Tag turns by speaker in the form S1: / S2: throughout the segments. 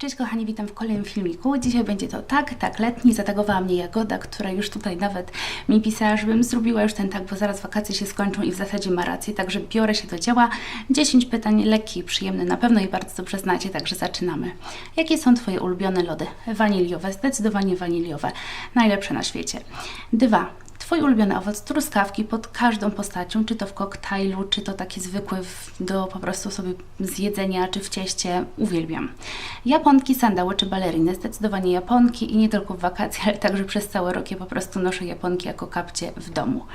S1: Cześć kochani, witam w kolejnym filmiku. Dzisiaj będzie to tak, tak letni. Zatagowała mnie Jagoda, która już tutaj nawet mi pisała, żebym zrobiła już ten tak, bo zaraz wakacje się skończą i w zasadzie ma rację, także biorę się do dzieła. 10 pytań lekkie i przyjemne, na pewno i bardzo dobrze znacie, także zaczynamy. Jakie są Twoje ulubione lody? Waniliowe, zdecydowanie waniliowe. Najlepsze na świecie. Dwa. Twój ulubiony owoc truskawki pod każdą postacią, czy to w koktajlu, czy to takie zwykłe w, do po prostu sobie zjedzenia, czy w cieście, uwielbiam. Japonki, sandały czy baleriny, zdecydowanie japonki i nie tylko w wakacje, ale także przez cały rok po prostu noszę japonki jako kapcie w domu.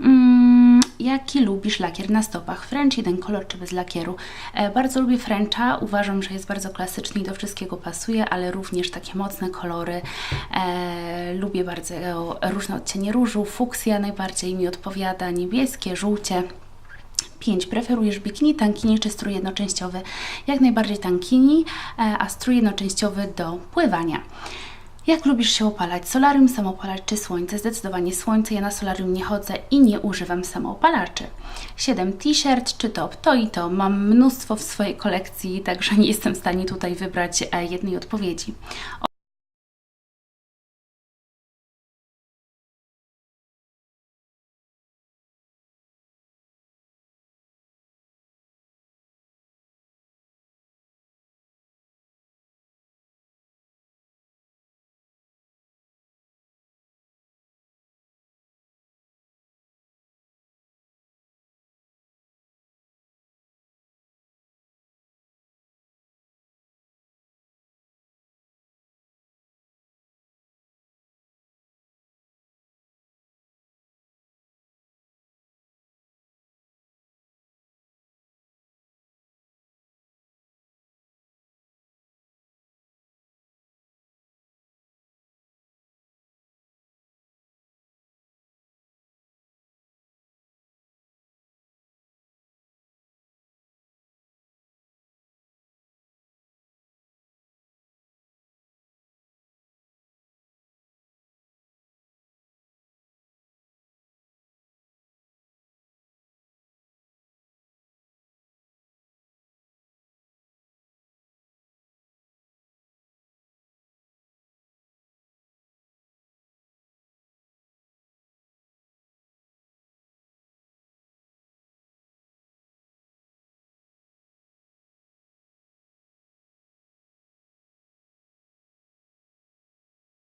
S1: Mm, jaki lubisz lakier na stopach? French, jeden kolor czy bez lakieru? E, bardzo lubię Frencha, uważam, że jest bardzo klasyczny i do wszystkiego pasuje, ale również takie mocne kolory. E, lubię bardzo różne odcienie różu, fuksja najbardziej mi odpowiada, niebieskie, żółcie. 5. Preferujesz bikini, tankini czy strój jednoczęściowy? Jak najbardziej tankini, e, a strój jednoczęściowy do pływania. Jak lubisz się opalać? Solarium, samoopalacz czy słońce? Zdecydowanie słońce. Ja na solarium nie chodzę i nie używam samoopalaczy. 7. T-shirt czy top? To i to. Mam mnóstwo w swojej kolekcji, także nie jestem w stanie tutaj wybrać e, jednej odpowiedzi.